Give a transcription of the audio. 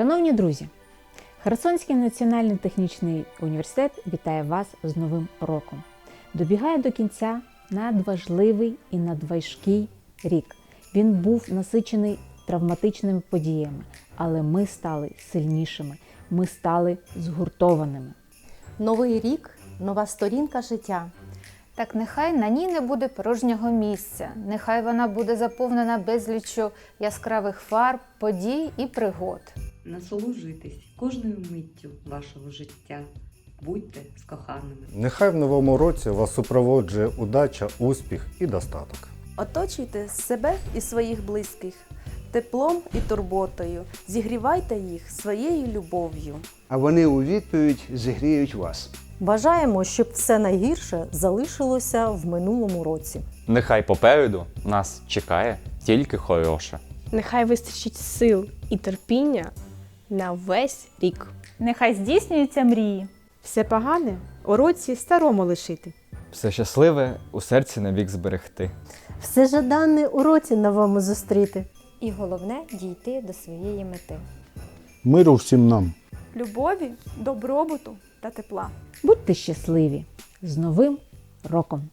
Шановні друзі, Херсонський національний технічний університет вітає вас з Новим роком. Добігає до кінця надважливий і надважкий рік. Він був насичений травматичними подіями, але ми стали сильнішими, ми стали згуртованими. Новий рік, нова сторінка життя. Так нехай на ній не буде порожнього місця, нехай вона буде заповнена безліччю яскравих фарб, подій і пригод. Насолоджуйтесь кожною миттю вашого життя. Будьте з коханими. Нехай в новому році вас супроводжує удача, успіх і достаток. Оточуйте себе і своїх близьких теплом і турботою. Зігрівайте їх своєю любов'ю. а вони у відповідь зігріють вас. Бажаємо, щоб все найгірше залишилося в минулому році. Нехай попереду нас чекає тільки хороше. Нехай вистачить сил і терпіння на весь рік. Нехай здійснюються мрії. Все погане у році старому лишити. Все щасливе у серці навік зберегти. Все жадане у році новому зустріти. І головне дійти до своєї мети. Миру всім нам! Любові, добробуту та тепла. Будьте щасливі з Новим роком!